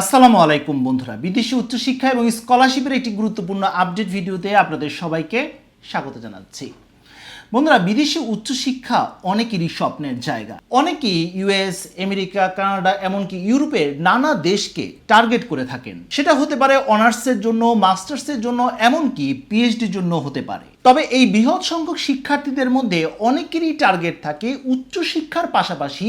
আসসালামু আলাইকুম বন্ধুরা। বিদেশি উচ্চশিক্ষা এবং স্কলারশিপের একটি গুরুত্বপূর্ণ আপডেট ভিডিওতে আপনাদের সবাইকে স্বাগত জানাচ্ছি। বন্ধুরা, বিদেশি উচ্চশিক্ষা অনেকেরই স্বপ্নের জায়গা। অনেকেই ইউএস আমেরিকা, কানাডা, এমনকি ইউরোপের নানা দেশকে টার্গেট করে থাকেন। সেটা হতে পারে অনার্সের জন্য, মাস্টার্সের জন্য, এমনকি পিএইচডির জন্য হতে পারে। তবে এই বৃহৎ সংখ্যক শিক্ষার্থীদের মধ্যে অনেকেরই টার্গেট থাকে উচ্চশিক্ষার পাশাপাশি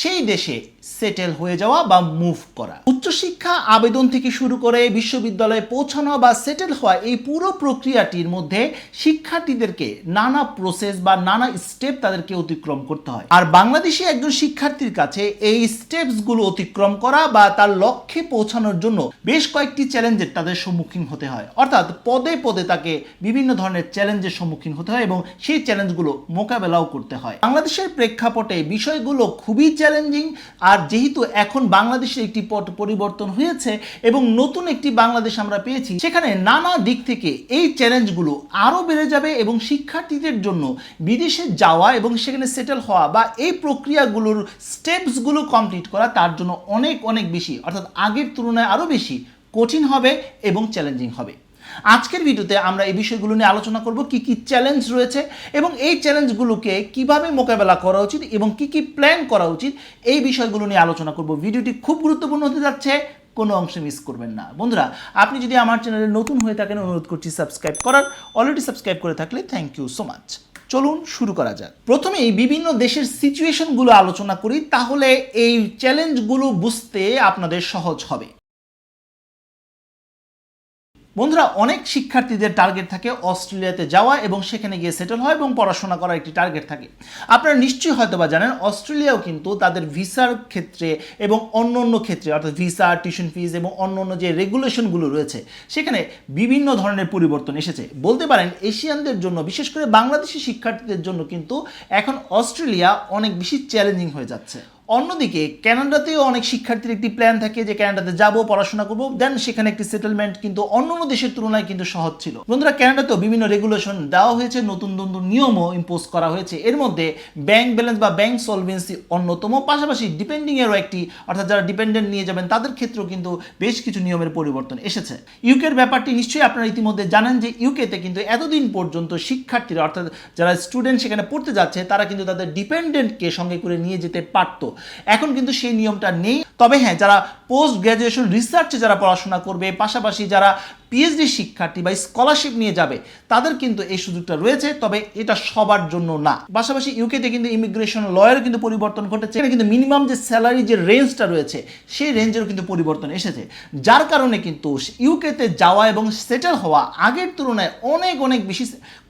সেই দেশে সেটেল হয়ে যাওয়া বা মুভ করা। উচ্চশিক্ষা আবেদন থেকে শুরু করে বিশ্ববিদ্যালয়ে পৌঁছানো বা সেটেল হওয়া এই পুরো প্রক্রিয়াটির মধ্যে শিক্ষার্থীদেরকে নানা প্রসেস বা নানা স্টেপ তাদেরকে অতিক্রম করতে হয়। আর বাংলাদেশি একজন শিক্ষার্থীর কাছে এই স্টেপসগুলো অতিক্রম করা বা তার লক্ষ্যে পৌঁছানোর জন্য বেশ কয়েকটি চ্যালেঞ্জের তাদের সম্মুখীন হতে হয়। অর্থাৎ পদে পদে তাকে বিভিন্ন ধরনের চ্যালেঞ্জের সম্মুখীন হতে হয় এবং সেই চ্যালেঞ্জগুলো মোকাবেলাও করতে হয়। বাংলাদেশের প্রেক্ষাপটে বিষয়গুলো খুবই চ্যালেঞ্জিং আর যেহেতু এখন বাংলাদেশের একটি পট পরিবর্তন হয়েছে এবং নতুন একটি বাংলাদেশ আমরা পেয়েছি, সেখানে নানা দিক থেকে এই চ্যালেঞ্জগুলো আরও বেড়ে যাবে এবং শিক্ষার্থীদের জন্য বিদেশে যাওয়া এবং সেখানে সেটেল হওয়া বা এই প্রক্রিয়াগুলোর স্টেপসগুলো কমপ্লিট করা তার জন্য অনেক অনেক বেশি। অর্থাৎ আগের তুলনায় আরও বেশি কঠিন হবে এবং চ্যালেঞ্জিং হবে। আজকের ভিডিওতে আমরা এই বিষয়গুলো নিয়ে আলোচনা করব, কি কি চ্যালেঞ্জ রয়েছে এবং এই চ্যালেঞ্জগুলোকে কীভাবে মোকাবেলা করা উচিত এবং কি কি প্ল্যান করা উচিত, এই বিষয়গুলো নিয়ে আলোচনা করব। ভিডিওটি খুব গুরুত্বপূর্ণ হতে যাচ্ছে, কোনো অংশ মিস করবেন না। বন্ধুরা, আপনি যদি আমার চ্যানেলে নতুন হয়ে থাকেন, অনুরোধ করছি সাবস্ক্রাইব করার। অলরেডি সাবস্ক্রাইব করে থাকলে থ্যাংক ইউ সো মাচ চলুন শুরু করা যাক। প্রথমেই বিভিন্ন দেশের সিচুয়েশনগুলো আলোচনা করি, তাহলে এই চ্যালেঞ্জগুলো বুঝতে আপনাদের সহজ হবে। বন্ধুরা, অনেক শিক্ষার্থীদের টার্গেট থাকে অস্ট্রেলিয়াতে যাওয়া এবং সেখানে গিয়ে সেটেল হয় এবং পড়াশোনা করার একটি টার্গেট থাকে। আপনারা নিশ্চয়ই হয়তো বা জানেন, অস্ট্রেলিয়াও কিন্তু তাদের ভিসার ক্ষেত্রে এবং অন্য অন্য ক্ষেত্রে, অর্থাৎ ভিসা টিউশন ফিজ এবং অন্য অন্য যে রেগুলেশনগুলো রয়েছে, সেখানে বিভিন্ন ধরনের পরিবর্তন এসেছে। বলতে পারেন, এশিয়ানদের জন্য, বিশেষ করে বাংলাদেশি শিক্ষার্থীদের জন্য কিন্তু এখন অস্ট্রেলিয়া অনেক বেশি চ্যালেঞ্জিং হয়ে যাচ্ছে। অন্যদিকে ক্যানাডাতেও অনেক শিক্ষার্থীর একটি প্ল্যান থাকে যে ক্যানাডাতে যাব, পড়াশোনা করব দেন সেখানে একটি সেটেলমেন্ট কিন্তু অন্য অন্য দেশের তুলনায় কিন্তু সহজ ছিল। বন্ধুরা ক্যানাডাতেও বিভিন্ন রেগুলেশন দেওয়া হয়েছে, নতুন নতুন নিয়মও ইম্পোজ করা হয়েছে। এর মধ্যে ব্যাংক ব্যালেন্স বা ব্যাংক সলভেন্সি অন্যতম। পাশাপাশি ডিপেন্ডিং এরও একটি, অর্থাৎ যারা ডিপেন্ডেন্ট নিয়ে যাবেন, তাদের ক্ষেত্রেও কিন্তু বেশ কিছু নিয়মের পরিবর্তন এসেছে। ইউকের ব্যাপারটি নিশ্চয়ই আপনারা ইতিমধ্যে জানেন যে ইউকেতে কিন্তু এতদিন পর্যন্ত শিক্ষার্থীরা, অর্থাৎ যারা স্টুডেন্ট সেখানে পড়তে যাচ্ছে, তারা কিন্তু তাদের ডিপেন্ডেন্টকে সঙ্গে করে নিয়ে যেতে পারতো। এখন কিন্তু সেই নিয়মটা নেই। তবে হ্যাঁ যারা পোস্ট গ্র্যাজুয়েশন রিসার্চে যারা পড়াশোনা করবে, পাশাপাশি যারা পিএইচডি শিক্ষার্থী বা স্কলারশিপ নিয়ে যাবে, তাদের কিন্তু এই সুযোগটা রয়েছে, তবে এটা সবার জন্য না। পাশাপাশি ইউকেতে কিন্তু ইমিগ্রেশন লয়ের কিন্তু পরিবর্তন ঘটেছে। এখানে কিন্তু মিনিমাম যে স্যালারি যে রেঞ্জটা রয়েছে, সেই রেঞ্জেরও কিন্তু পরিবর্তন এসেছে। যার কারণে কিন্তু ইউকেতে যাওয়া এবং সেটেল হওয়া আগের তুলনায় অনেক অনেক বেশি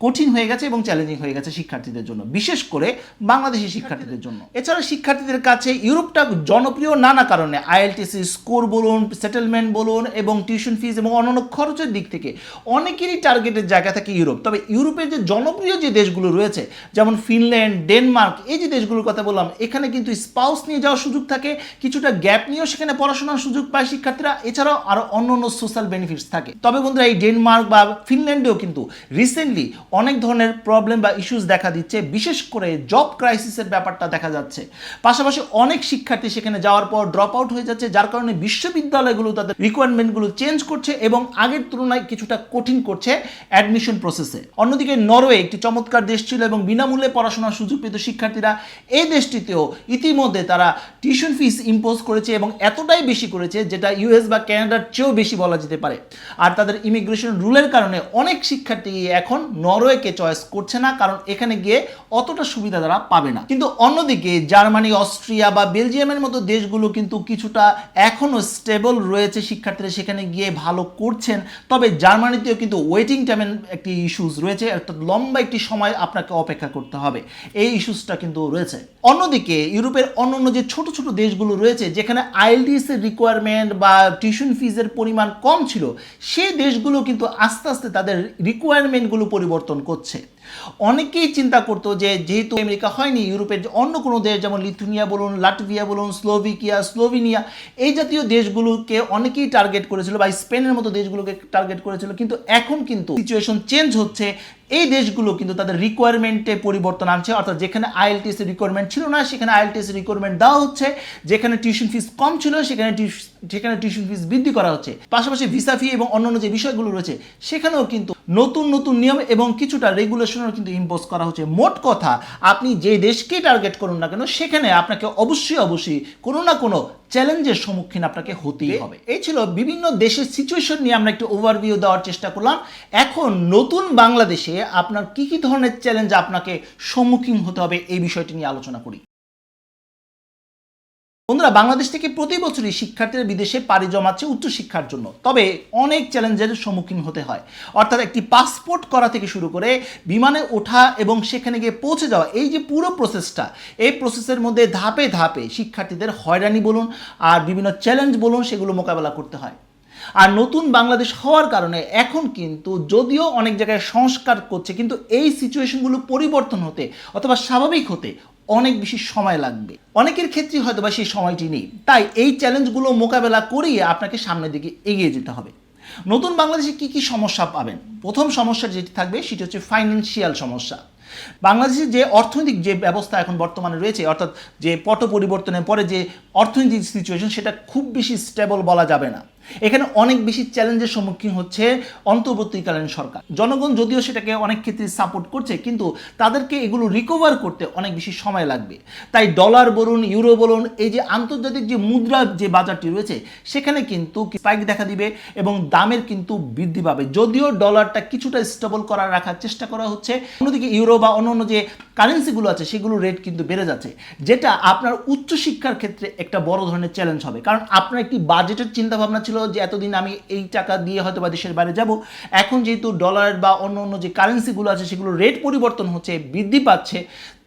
কঠিন হয়ে গেছে এবং চ্যালেঞ্জিং হয়ে গেছে শিক্ষার্থীদের জন্য, বিশেষ করে বাংলাদেশি শিক্ষার্থীদের জন্য। এছাড়া শিক্ষার্থীদের কাছে ইউরোপটা জনপ্রিয় নানা কারণে আইএলটিসি স্কোর বলুন সেটেলমেন্ট বলুন এবং টিউশন ফিজ এবং অন্যান্য খরচের দিক থেকে অনেকেরই টার্গেটের জায়গা থাকে ইউরোপ। তবে ইউরোপের যে জনপ্রিয় যে দেশগুলো রয়েছে, যেমন ফিনল্যান্ড, ডেনমার্ক, এই যে দেশগুলোর কথা বললাম, এখানে কিন্তু স্পাউস নিয়ে যাওয়ার সুযোগ থাকে, কিছুটা গ্যাপ নিয়েও সেখানে পড়াশোনার সুযোগ পায় শিক্ষার্থীরা। এছাড়াও আরও অন্য অন্য সোশ্যাল বেনিফিটস থাকে। তবে বন্ধুরা, এই ডেনমার্ক বা ফিনল্যান্ডেও কিন্তু রিসেন্টলি অনেক ধরনের প্রবলেম বা ইস্যুস দেখা দিচ্ছে। বিশেষ করে জব ক্রাইসিসের ব্যাপারটা দেখা যাচ্ছে। পাশাপাশি অনেক শিক্ষার্থী সেখানে যাওয়ার পর ড্রপ আউট হয়ে যাচ্ছে, যার কারণে বিশ্ববিদ্যালয়গুলো তাদের রিকোয়ারমেন্টগুলো চেঞ্জ করছে এবং আগের তুলনায় কিছুটা কঠিন করছে অ্যাডমিশন প্রসেসে অন্যদিকে নরওয়ে একটি চমৎকার দেশ ছিল এবং বিনামূল্যে পড়াশোনার সুযোগ পেত শিক্ষার্থীরা। এই দেশটিতেও ইতিমধ্যে তারা টিউশন ফিস ইম্পোজ করেছে এবং এতটাই বেশি করেছে যেটা ইউএস বা ক্যানাডার চেয়েও বেশি বলা যেতে পারে। আর তাদের ইমিগ্রেশন রুলের কারণে অনেক শিক্ষার্থী এখন নরওয়েকে চয়েস করছে না, কারণ এখানে গিয়ে অতটা সুবিধা তারা পাবে না। কিন্তু অন্যদিকে জার্মানি, অস্ট্রিয়া বা বেলজিয়ামের মতো দেশগুলো কিন্তু কিছুটা এখনও স্টেবল রয়েছে শিক্ষার্থীরা। সেখানে গিয়ে ভালো করছেন তবে জার্মানিতেও কিন্তু ওয়েটিং টাইমের একটি ইস্যুস রয়েছে, অর্থাৎ লম্বা একটি সময় আপনাকে অপেক্ষা করতে হবে। এই ইস্যুসটা কিন্তু রয়েছে। অন্যদিকে, ইউরোপের অন্যান্য যে ছোট ছোট দেশগুলো রয়েছে, যেখানে আইএলটিএস এর রিকোয়ারমেন্ট বা টিউশন ফিজের পরিমাণ কম ছিল, সেই দেশগুলো কিন্তু আস্তে আস্তে তাদের রিকোয়ারমেন্টগুলো পরিবর্তন করছে। অনেকেই চিন্তা করতো যে যেহেতু আমেরিকা হয়নি, ইউরোপের অন্য কোনো দেশ যেমন লিথুনিয়া বলুন, লাটভিয়া বলুন, স্লোভিকিয়া, স্লোভিনিয়া, এই জাতীয় দেশগুলোকে অনেকেই টার্গেট করেছিল বা স্পেনের মতো দেশগুলোকে টার্গেট করেছিল। কিন্তু এখন কিন্তু সিচুয়েশন চেঞ্জ হচ্ছে। এই দেশগুলো কিন্তু তাদের রিকোয়ারমেন্টে পরিবর্তন আনছে। অর্থাৎ যেখানে আইএলটিএস এর রিকোয়ারমেন্ট ছিল না, সেখানে আইএলটিএসের রিকোয়ারমেন্ট দেওয়া হচ্ছে। যেখানে টিউশন ফিস কম ছিল, সেখানে সেখানে টিউশন ফিস বৃদ্ধি করা হচ্ছে। পাশাপাশি ভিসা ফি এবং অন্যান্য যে বিষয়গুলো রয়েছে, সেখানেও কিন্তু নতুন নতুন নিয়ম এবং কিছুটা রেগুলেশনও কিন্তু ইম্পোজ করা হচ্ছে। মোট কথা, আপনি যে দেশকেই টার্গেট করুন না কেন, সেখানে আপনাকে অবশ্যই অবশ্যই কোনো না কোনো চ্যালেঞ্জের সম্মুখীন আপনাকে হতেই হবে। এই ছিল বিভিন্ন দেশের সিচুয়েশন নিয়ে আমরা একটু ওভারভিউ দেওয়ার চেষ্টা করলাম। এখন নতুন বাংলাদেশে আপনার কি কি ধরনের চ্যালেঞ্জ আপনাকে সম্মুখীন হতে হবে এই বিষয়টি নিয়ে আলোচনা করি। বন্ধুরা, বাংলাদেশ থেকে প্রতি বছরই শিক্ষার্থীরা বিদেশে পাড়ি জমাচ্ছে উচ্চশিক্ষার জন্য। তবে অনেক চ্যালেঞ্জের সম্মুখীন হতে হয়। অর্থাৎ একটি পাসপোর্ট করা থেকে শুরু করে বিমানে ওঠা এবং সেখানে গিয়ে পৌঁছে যাওয়া, এই যে পুরো প্রসেসটা এই প্রসেসের মধ্যে ধাপে ধাপে শিক্ষার্থীদের হয়রানি বলুন আর বিভিন্ন চ্যালেঞ্জ বলুন, সেগুলো মোকাবেলা করতে হয়। আর নতুন বাংলাদেশ হওয়ার কারণে এখন কিন্তু যদিও অনেক জায়গায় সংস্কার করছে, কিন্তু এই সিচুয়েশনগুলো পরিবর্তন হতে অথবা স্বাভাবিক হতে অনেক বেশি সময় লাগবে। অনেকের ক্ষেত্রে হয়তো বা সেই সময়টি নেই। তাই এই চ্যালেঞ্জগুলো মোকাবেলা করিয়ে আপনাকে সামনের দিকে এগিয়ে যেতে হবে। নতুন বাংলাদেশে কি কি সমস্যা পাবেন? প্রথম সমস্যা যেটি থাকবে সেটি হচ্ছে ফাইন্যান্সিয়াল সমস্যা। বাংলাদেশের যে অর্থনৈতিক যে ব্যবস্থা এখন বর্তমানে রয়েছে, অর্থাৎ যে পট পরিবর্তনের পরে যে অর্থনৈতিক সিচুয়েশন সেটা খুব বেশি স্টেবল বলা যাবে না। এখানে অনেক বেশি চ্যালেঞ্জের সম্মুখীন হচ্ছে অন্তর্বর্তীকালীন সরকার। জনগণ যদিও সেটাকে অনেক ক্ষেত্রে সাপোর্ট করছে, কিন্তু তাদেরকে এগুলো রিকভার করতে অনেক বেশি সময় লাগবে। তাই ডলার বলুন ইউরো বলুন, এই যে আন্তর্জাতিক যে মুদ্রা যে বাজারটি রয়েছে, সেখানে কিন্তু স্পাইক দেখা দিবে এবং দামের কিন্তু বৃদ্ধি পাবে। যদিও ডলারটা কিছুটা স্টেবল করা রাখার চেষ্টা করা হচ্ছে, অন্যদিকে ইউরো বা অন্য অন্য যে কারেন্সিগুলো আছে সেগুলোর রেট কিন্তু বেড়ে যাচ্ছে, যেটা আপনার উচ্চশিক্ষার ক্ষেত্রে একটা বড় ধরনের চ্যালেঞ্জ হবে। কারণ আপনার একটি বাজেটের চিন্তা ভাবনা ছিল যে এতদিন আমি এই টাকা দিয়ে হয়তো বা দেশের বাইরে যাব। এখন যেহেতু ডলার বা অন্য অন্য যে কারেন্সিগুলো আছে সেগুলো রেট পরিবর্তন হচ্ছে, বৃদ্ধি পাচ্ছে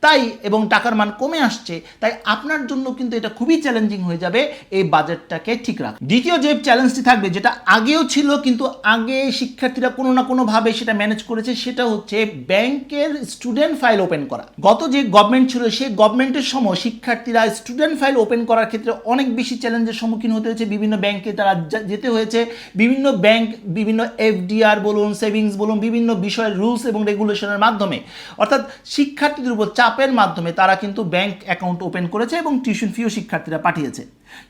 তাই এবং টাকার মান কমে আসছে, তাই আপনার জন্য কিন্তু এটা খুবই চ্যালেঞ্জিং হয়ে যাবে এই বাজেটটাকে ঠিক রাখা দ্বিতীয় যে চ্যালেঞ্জটি থাকবে, যেটা আগেও ছিল কিন্তু আগে শিক্ষার্থীরা কোনো না কোনোভাবে সেটা ম্যানেজ করেছে, সেটা হচ্ছে ব্যাংকের স্টুডেন্ট ফাইল ওপেন করা। গত যে গভর্নমেন্ট ছিল, সেই গভর্নমেন্টের সময় শিক্ষার্থীরা স্টুডেন্ট ফাইল ওপেন করার ক্ষেত্রে অনেক বেশি চ্যালেঞ্জের সম্মুখীন হতে হয়েছে। বিভিন্ন ব্যাংকে তারা যেতে হয়েছে। বিভিন্ন ব্যাংক, বিভিন্ন এফডিআর বলুন সেভিংস বলুন, বিভিন্ন বিষয়ের রুলস এবং রেগুলেশনের মাধ্যমে। অর্থাৎ শিক্ষার্থীদের উপর চাপের মাধ্যমে তারা কিন্তু ব্যাংক অ্যাকাউন্ট ওপেন করেছে এবং টিউশন ফিও শিক্ষার্থীরা পাঠিয়েছে।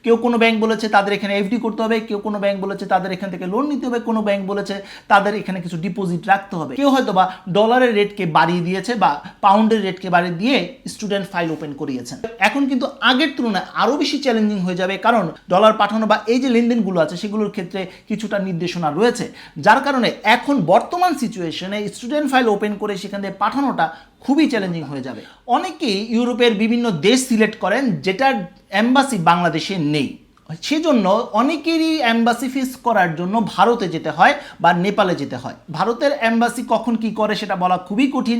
কেউ কোনো ব্যাংক বলেছে তাদের এখানে এফডি করতে হবে, কেউ কোনো ব্যাংক বলেছে তাদের এখান থেকে লোন নিতে হবে, কোনো ব্যাংক বলেছে তাদের এখানে কিছু ডিপোজিট রাখতে হবে। কেউ হয়তো বা ডলারের রেটকে বাড়িয়ে দিয়েছে বা পাউন্ডের রেটকে বাড়িয়ে দিয়ে স্টুডেন্ট ফাইল ওপেন করিয়েছেন। এখন কিন্তু আগের তুলনায় আরও বেশি চ্যালেঞ্জিং হয়ে যাবে কারণ ডলার পাঠানো বা এই যে লেনদেনগুলো আছে সেগুলোর ক্ষেত্রে কিছুটা নির্দেশনা রয়েছে, যার কারণে এখন বর্তমান সিচুয়েশনে স্টুডেন্ট ফাইল ওপেন করে সেখান থেকে পাঠানোটা খুবই চ্যালেঞ্জিং হয়ে যাবে। অনেকেই ইউরোপের বিভিন্ন দেশ সিলেক্ট করেন, যেটার অ্যাম্বাসি বাংলাদেশে নেই। সেজন্য অনেকেরই অ্যাম্বাসি ফিস করার জন্য ভারতে যেতে হয় বা নেপালে যেতে হয়। ভারতের অ্যাম্বাসি কখন কি করে সেটা বলা খুবই কঠিন।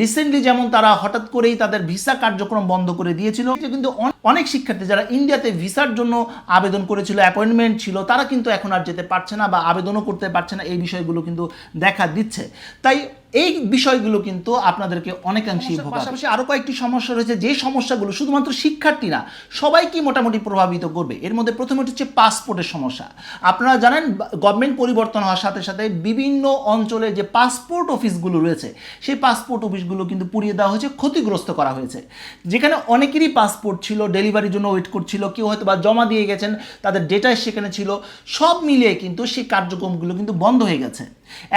রিসেন্টলি যেমন তারা হঠাৎ করেই তাদের ভিসা কার্যক্রম বন্ধ করে দিয়েছিল। কিন্তু অনেক শিক্ষার্থী যারা ইন্ডিয়াতে ভিসার জন্য আবেদন করেছিল অ্যাপয়েন্টমেন্ট ছিল, তারা কিন্তু এখন আর যেতে পারছে না বা আবেদনও করতে পারছে না। এই বিষয়গুলো কিন্তু দেখা দিচ্ছে। তাই এই বিষয়গুলো কিন্তু আপনাদেরকে অনেকাংশেই ভোগাবে। পাশাপাশি আরও কয়েকটি সমস্যা রয়েছে যে সমস্যাগুলো শুধুমাত্র শিক্ষার্থী না সবাইকে মোটামুটি প্রভাবিত করবে? এর মধ্যে প্রথমে হচ্ছে পাসপোর্টের সমস্যা। আপনারা জানেন গভর্নমেন্ট পরিবর্তন হওয়ার সাথে সাথে বিভিন্ন অঞ্চলে যে পাসপোর্ট অফিসগুলো রয়েছে সেই পাসপোর্ট অফিসগুলো কিন্তু পুড়িয়ে দেওয়া হয়েছে ক্ষতিগ্রস্ত করা হয়েছে। যেখানে অনেকেরই পাসপোর্ট ছিল ডেলিভারির জন্য ওয়েট করছিল কেউ হয়তো বা জমা দিয়ে গেছেন তাদের ডেটা সেখানে ছিল সব মিলিয়ে কিন্তু সেই কার্যক্রমগুলো কিন্তু বন্ধ হয়ে গেছে।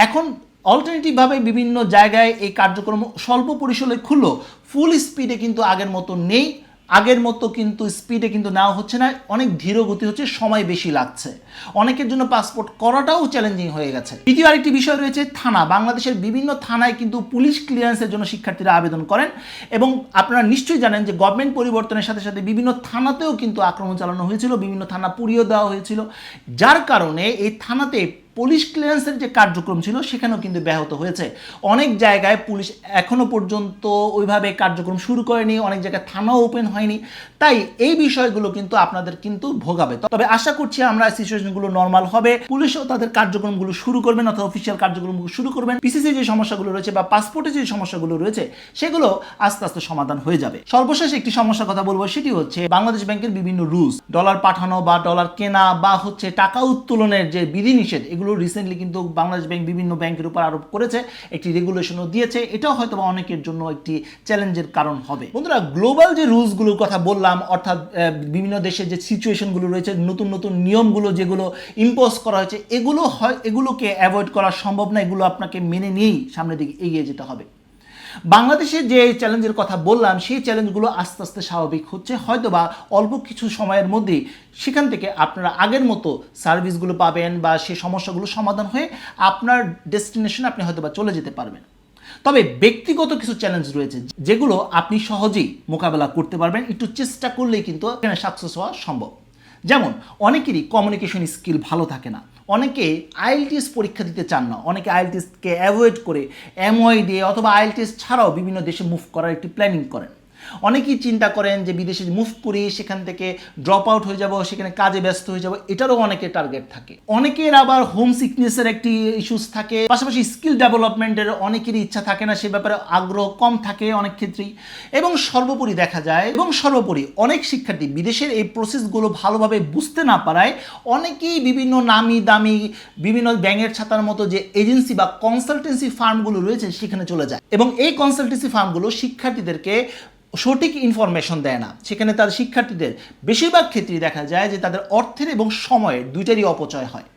এখন অল্টারনেটিভভাবে বিভিন্ন জায়গায় এই কার্যক্রম স্বল্প পরিসরে খুললো ফুল স্পিডে কিন্তু আগের মতো নেই, আগের মতো কিন্তু স্পিডে কিন্তু নেওয়া হচ্ছে না, অনেক ধীর গতি হচ্ছে, সময় বেশি লাগছে। অনেকের জন্য পাসপোর্ট করাটাও চ্যালেঞ্জিং হয়ে গেছে। দ্বিতীয় আরেকটি বিষয় রয়েছে থানা। বাংলাদেশের বিভিন্ন থানায় কিন্তু পুলিশ ক্লিয়ারেন্সের জন্য শিক্ষার্থীরা আবেদন করেন এবং আপনারা নিশ্চয়ই জানেন যে গভর্নমেন্ট পরিবর্তনের সাথে সাথে বিভিন্ন থানাতেও কিন্তু আক্রমণ চালানো হয়েছিল, বিভিন্ন থানা পুড়িয়ে দেওয়া হয়েছিল। যার কারণে এই থানাতে পুলিশ ক্লিয়ারেন্সের যে কার্যক্রম ছিল, সেখানেও কিন্তু ব্যাহত হয়েছে। অনেক জায়গায় পুলিশ এখনও পর্যন্ত ওইভাবে কার্যক্রম শুরু করেনি, অনেক জায়গায় থানাও ওপেন হয়নি। তাই এই বিষয়গুলো কিন্তু আপনাদের কিন্তু ভোগাবে। তবে আশা করছি আমরা সিচুয়েশনগুলো নর্মাল হবে। পুলিশও তাদের কার্যক্রমগুলো শুরু করবেন, অথবা অফিসিয়াল কার্যক্রমগুলো শুরু করবেন। পিসিসি যে সমস্যাগুলো রয়েছে বা পাসপোর্টে যে সমস্যাগুলো রয়েছে, সেগুলো আস্তে আস্তে সমাধান হয়ে যাবে। সর্বশেষ একটি সমস্যার কথা বলব, সেটি হচ্ছে বাংলাদেশ ব্যাংকের বিভিন্ন রুলস ডলার পাঠানো বা ডলার কেনা বা হচ্ছে টাকা উত্তোলনের যে বিধিনিষেধ, এগুলো ব্যাংকগুলো রিসেন্টলি কিন্তু বাংলাদেশ ব্যাংক বিভিন্ন ব্যাংকের উপর আরোপ করেছে, একটি রেগুলেশনও দিয়েছে। এটাও হয়তো অনেকের জন্য একটি চ্যালেঞ্জের কারণ হবে। বন্ধুরা গ্লোবাল যে রুলসগুলোর কথা বললাম, অর্থাৎ বিভিন্ন দেশের যে সিচুয়েশনগুলো রয়েছে, নতুন নতুন নিয়মগুলো যেগুলো ইম্পোজ করা হয়েছে, এগুলো হয়, এগুলোকে অ্যাভয়েড করা সম্ভব না, এগুলো আপনাকে মেনে নিয়েই সামনের দিকে এগিয়ে যেতে হবে। বাংলাদেশে যে চ্যালেঞ্জের কথা বললাম, সেই চ্যালেঞ্জগুলো আস্তে আস্তে স্বাভাবিক হচ্ছে। হয়তো বা অল্প কিছু সময়ের মধ্যেই সেখান থেকে আপনারা আগের মতো সার্ভিসগুলো পাবেন বা সেই সমস্যাগুলো সমাধান হয়ে আপনার ডেস্টিনেশনে আপনি হয়তো বা চলে যেতে পারবেন। তবে ব্যক্তিগত কিছু চ্যালেঞ্জ রয়েছে, যেগুলো আপনি সহজেই মোকাবেলা করতে পারবেন। একটু চেষ্টা করলেই কিন্তু এখানে সাকসেস হওয়া সম্ভব। যেমন, অনেকেরই কমিউনিকেশন স্কিল ভালো থাকে না। অনেকে আইএলটিএস পরীক্ষা দিতে চান না। অনেকে আইএলটিএসকে অ্যাভয়েড করে এমওয়াই দিয়ে অথবা আইএলটিএস ছাড়াও বিভিন্ন দেশে মুভ করার একটি প্ল্যানিং করেন। অনেকেই চিন্তা করেন যে বিদেশে মুভ করি, সেখান থেকে ড্রপ আউট হয়ে যাব, সেখানে কাজে ব্যস্ত হয়ে যাব, এটারও অনেকের টার্গেট থাকে। অনেকের আবার হোম সিকনেসের একটি ইস্যুস থাকে, পাশাপাশি স্কিল ডেভেলপমেন্টের অনেকেরই ইচ্ছা থাকে না, সে ব্যাপারে আগ্রহ কম থাকে অনেক ক্ষেত্রেই। এবং সর্বোপরি দেখা যায়, এবং সর্বোপরি অনেক শিক্ষার্থী বিদেশের এই প্রসেসগুলো ভালোভাবে বুঝতে না পারায় অনেকেই বিভিন্ন নামি দামি, বিভিন্ন ব্যাঙের ছাতার মতো যে এজেন্সি বা কনসালটেন্সি ফার্মগুলো রয়েছে, সেখানে চলে যায়। এবং এই কনসালটেন্সি ফার্মগুলো শিক্ষার্থীদেরকে সঠিক ইনফরমেশন দেয় না। সেখানে তার শিক্ষার্থীদের বেশিরভাগ ক্ষেত্রেই দেখা যায় যে তাদের অর্থের এবং সময়ের দুইটারই অপচয় হয়।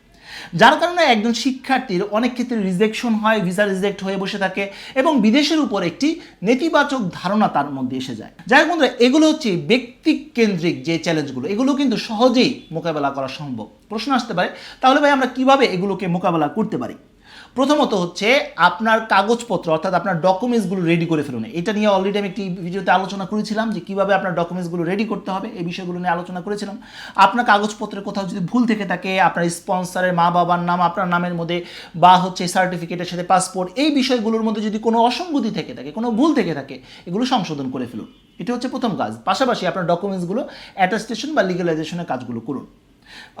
যার কারণে একজন শিক্ষার্থীর অনেক ক্ষেত্রে রিজেকশন হয় ভিসা রিজেক্ট হয়ে বসে থাকে এবং বিদেশের উপর একটি নেতিবাচক ধারণা তার মধ্যে এসে যায়। যাই হোক বন্ধুরা, এগুলো হচ্ছে ব্যক্তি কেন্দ্রিক যে চ্যালেঞ্জগুলো এগুলো কিন্তু সহজেই মোকাবেলা করা সম্ভব। প্রশ্ন আসতে পারে, তাহলে ভাই আমরা কীভাবে এগুলোকে মোকাবেলা করতে পারি? প্রথমত হচ্ছে আপনার কাগজপত্র, অর্থাৎ আপনার ডকুমেন্টসগুলো রেডি করে ফেলুন। এটা নিয়ে অলরেডি আমি একটি ভিডিওতে আলোচনা করেছিলাম যে কীভাবে আপনার ডকুমেন্টসগুলো রেডি করতে হবে, এই বিষয়গুলো নিয়ে আলোচনা করেছিলাম। আপনার কাগজপত্রে কোথাও যদি ভুল থেকে থাকে, আপনার স্পন্সরের মা বাবার নাম, আপনার নামের মধ্যে বা হচ্ছে সার্টিফিকেটের সাথে পাসপোর্ট এই বিষয়গুলোর মধ্যে যদি কোনো অসঙ্গতি থেকে থাকে, কোনো ভুল থেকে থাকে, এগুলো সংশোধন করে ফেলুন। এটা হচ্ছে প্রথম কাজ। পাশাপাশি আপনার ডকুমেন্টসগুলো অ্যাটাস্টেশন বা লিগালাইজেশনের কাজগুলো করুন।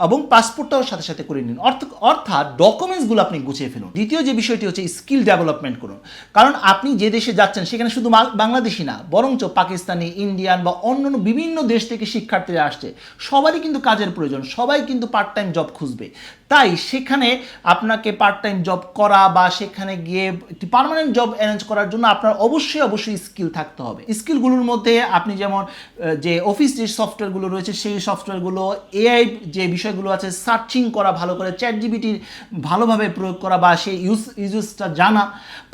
এবং পাসপোর্টটাও সাথে সাথে করে নিন। অর্থ- অর্থাৎ ডকুমেন্টসগুলো আপনি গুছিয়ে ফেলুন। দ্বিতীয় যে বিষয়টি হচ্ছে স্কিল ডেভেলপমেন্ট করুন। কারণ আপনি যে দেশে যাচ্ছেন, সেখানে শুধু বাংলাদেশি না, বরঞ্চ পাকিস্তানি ইন্ডিয়ান বা অন্যান্য বিভিন্ন দেশ থেকে শিক্ষার্থীরা আসছে। সবারই কিন্তু কাজের প্রয়োজন, সবাই কিন্তু পার্ট টাইম জব খুঁজবে। তাই সেখানে আপনাকে পার্ট টাইম জব করা বা সেখানে গিয়ে একটি পার্মানেন্ট জব অ্যারেঞ্জ করার জন্য আপনার অবশ্যই অবশ্যই স্কিল থাকতে হবে। স্কিলগুলোর মধ্যে আপনি যেমন যে অফিস যে সফটওয়্যারগুলো রয়েছে, সেই সফটওয়্যারগুলো এআই যে বিষয়গুলো আছে সার্চিং করা ভালো করে চ্যাট জিবিটির ভালোভাবে প্রয়োগ করা বা সেই ইউজ ইউজেসটা জানা,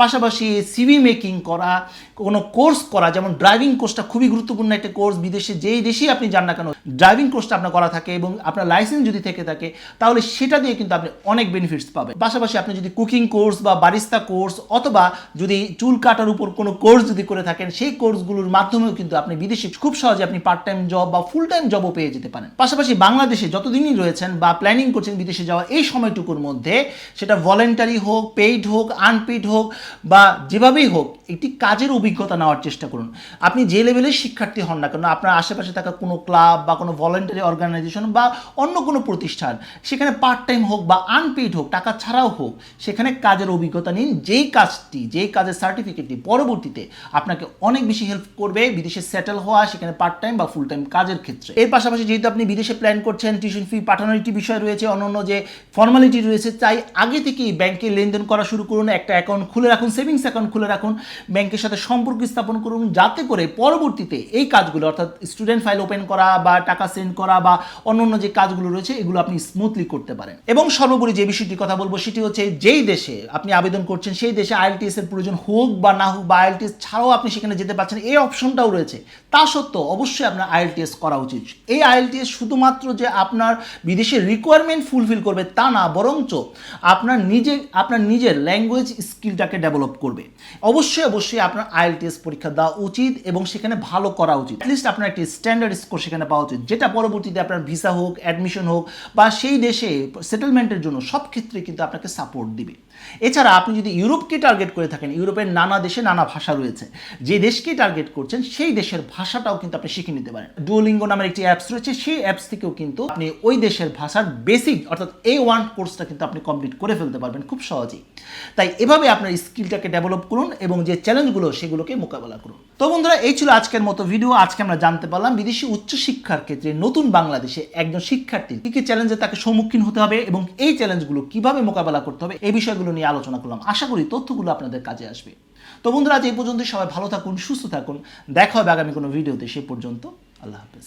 পাশাপাশি সিভি মেকিং করা, কোনো কোর্স করা, যেমন ড্রাইভিং কোর্সটা খুবই গুরুত্বপূর্ণ একটা কোর্স বিদেশে যেই দেশেই আপনি যান না কেন ড্রাইভিং কোর্সটা আপনার করা থাকে এবং আপনার লাইসেন্স যদি থেকে থাকে, তাহলে সেটা দিয়ে কিন্তু আপনি অনেক বেনিফিটস পাবেন। পাশাপাশি আপনি যদি কুকিং কোর্স বা বারিস্তা কোর্স অথবা যদি চুল কাটার উপর কোনো কোর্স যদি করে থাকেন, সেই কোর্সগুলোর মাধ্যমেও কিন্তু আপনি বিদেশে খুব সহজে আপনি পার্ট টাইম জব বা ফুল টাইম জবও পেয়ে যেতে পারেন। পাশাপাশি বাংলাদেশে যতদিনই রয়েছেন বা প্ল্যানিং করছেন বিদেশে যাওয়া, এই সময়টুকুর মধ্যে সেটা ভলেন্টারি হোক পেইড হোক আনপেইড হোক বা যেভাবেই হোক একটি কাজের অভিজ্ঞতা নেওয়ার চেষ্টা করুন। আপনি যে লেভেলের শিক্ষার্থী হন না কেন, আপনার আশেপাশে থাকা কোনো ক্লাব বা কোনো ভলেন্টারি অর্গানাইজেশন বা অন্য কোনো প্রতিষ্ঠান, সেখানে পার্ট টাইম হোক বা আনপেইড হোক, টাকা ছাড়াও হোক, সেখানে কাজের অভিজ্ঞতা নিন। যেই কাজটি, যেই কাজের সার্টিফিকেটটি পরবর্তীতে আপনাকে অনেক বেশি হেল্প করবে বিদেশে সেটেল হওয়া, সেখানে পার্ট টাইম বা ফুল টাইম কাজের ক্ষেত্রে। এর পাশাপাশি যেহেতু আপনি বিদেশে প্ল্যান করছেন টিউশন ফি পাঠানোর একটি বিষয় রয়েছে অন্যান্য যে ফর্মালিটি রয়েছে, তাই আগে থেকেই ব্যাংকে লেনদেন করা শুরু করুন, একটা অ্যাকাউন্ট খুলে রাখুন সেভিংস অ্যাকাউন্ট খুলে রাখুন। ব্যাংকের সাথে সম্পর্ক স্থাপন করুন যাতে করে পরবর্তীতে এই কাজগুলো, অর্থাৎ স্টুডেন্ট ফাইল ওপেন করা বা টাকা সেন্ড করা বা অন্যান্য যে কাজগুলো রয়েছে, এগুলো আপনি স্মুথলি করতে পারেন। এবং সর্বোপরি যে বিষয়টি কথা বলব, সেটি হচ্ছে যেই দেশে আপনি আবেদন করছেন, সেই দেশে আইএলটিএস এর প্রয়োজন হোক বা না হোক, বা আইএলটিএস ছাড়াও আপনি সেখানে যেতে পারছেন, এই অপশনটাও রয়েছে। তা সত্ত্বেও অবশ্যই আপনার আইএলটিএস করা উচিত। এই আইএলটিএস শুধুমাত্র যে আপনার বিদেশের রিকোয়ারমেন্ট ফুলফিল করবে তা না, বরঞ্চ আপনার নিজে, আপনার নিজের ল্যাঙ্গুয়েজ স্কিলটাকে ডেভেলপ করবে। অবশ্যই অবশ্যই অবশ্যই আপনার আইএলটিএস পরীক্ষা দেওয়া উচিত এবং সেখানে ভালো করা উচিত। অ্যাটলিস্ট আপনার একটি স্ট্যান্ডার্ড স্কোর সেখানে পাওয়া উচিত, যেটা পরবর্তীতে আপনার ভিসা হোক অ্যাডমিশন হোক বা সেই দেশে সেটেলমেন্টের জন্য সব ক্ষেত্রে কিন্তু আপনাকে সাপোর্ট দিবে। এছাড়া আপনি যদি ইউরোপকে টার্গেট করে থাকেন, ইউরোপের নানা দেশে নানা ভাষা রয়েছে, যে দেশকে টার্গেট করছেন, সেই দেশের ভাষাটাও কিন্তু আপনি শিখে নিতে পারেন। ডুওলিঙ্গো নামের একটি অ্যাপস রয়েছে, সেই অ্যাপস থেকেও কিন্তু আপনি ওই দেশের ভাষার বেসিক অর্থাৎ এ ওয়ান কোর্সটা কিন্তু আপনি কমপ্লিট করে ফেলতে পারবেন খুব সহজেই। তাই এভাবে আপনার স্কিলটাকে ডেভেলপ করুন এবং যে চ্যালেঞ্জগুলো সেগুলোকে মোকাবেলা করুন। তো বন্ধুরা, এই ছিল আজকের মতো ভিডিও আজকে আমরা জানতে পারলাম বিদেশি উচ্চশিক্ষার ক্ষেত্রে নতুন বাংলাদেশে একজন শিক্ষার্থী কী কী চ্যালেঞ্জে তাকে সম্মুখীন হতে হবে এবং এই চ্যালেঞ্জগুলো কীভাবে মোকাবেলা করতে হবে, এই বিষয়গুলো নিয়ে আলোচনা করলাম। আশা করি তথ্যগুলো আপনাদের কাজে আসবে। তো বন্ধুরা, আজ এই পর্যন্ত সবাই ভালো থাকুন, সুস্থ থাকুন। দেখা হবে আগামী কোনো ভিডিওতে। সে পর্যন্ত আল্লাহ হাফেজ।